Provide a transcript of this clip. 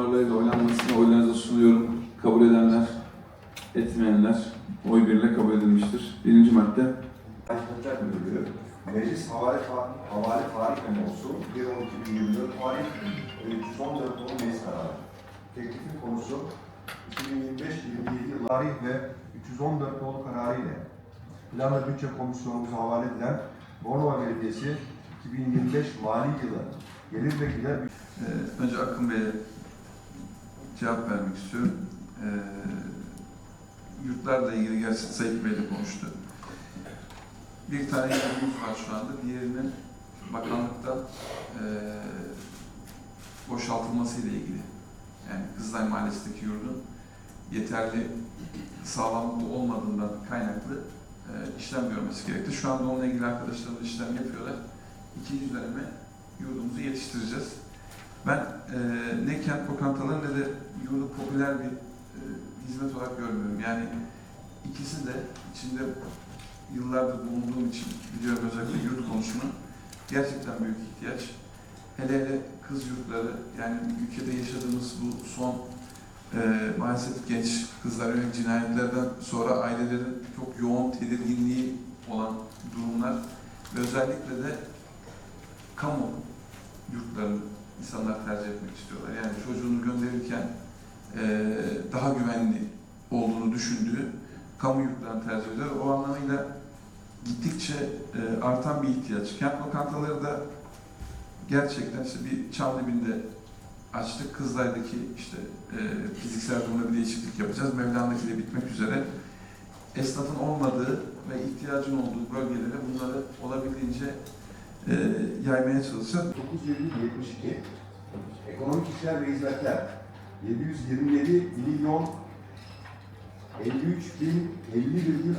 itibarlarıyla oylanmasını oylarınıza sunuyorum. Kabul edenler, etmeyenler oy birle kabul edilmiştir. Birinci madde. Başkanlar Müdürlüğü, Meclis Havale, Fa- Havale Tarih Memosu 1.12.2024 tarih ve 314 nolu meclis kararı. Teklifin konusu 2025-27 yıl tarih ve 314 nolu kararı ile Plan ve Bütçe Komisyonumuza havale edilen Bornova Belediyesi 2025 mali yılı gelir ve gider Ee, önce Akın Bey'e cevap vermek istiyorum. Ee, yurtlarla ilgili gerçi Sayın Bey konuştu. Bir tane yurdumuz var şu anda. Diğerinin bakanlıkta ee, boşaltılması ile ilgili. Yani Kızılay Mahallesi'ndeki yurdun yeterli sağlamlıkta olmadığından kaynaklı ee, işlem görmesi gerekti. Şu anda onunla ilgili arkadaşlarımız işlem yapıyorlar. İkinci döneme yurdumuzu yetiştireceğiz. Ben e, ne kent lokantaları ne de yurdu popüler bir e, hizmet olarak görmüyorum. Yani ikisi de içinde yıllardır bulunduğum için biliyorum özellikle yurt konusunu gerçekten büyük ihtiyaç. Hele hele kız yurtları yani ülkede yaşadığımız bu son e, maalesef genç kızlar yönelik cinayetlerden sonra ailelerin çok yoğun tedirginliği olan durumlar ve özellikle de kamu yurtlarını insanlar tercih etmek istiyorlar. Yani çocuğunu gönderirken eee, daha güvenli olduğunu düşündüğü kamu yurtlarını tercih ediyor. O anlamıyla gittikçe eee, artan bir ihtiyaç. Kent lokantaları da gerçekten işte bir Çamlıbin'de açtık. Kızılay'daki işte eee, fiziksel durumda bir değişiklik yapacağız. Mevlana'daki de bitmek üzere. Esnafın olmadığı ve ihtiyacın olduğu bölgelere bunları olabildiğince eee, yaymaya çalışacağız. 972 Ekonomik İşler ve Hizmetler 727 milyon 53 bin 50 virgül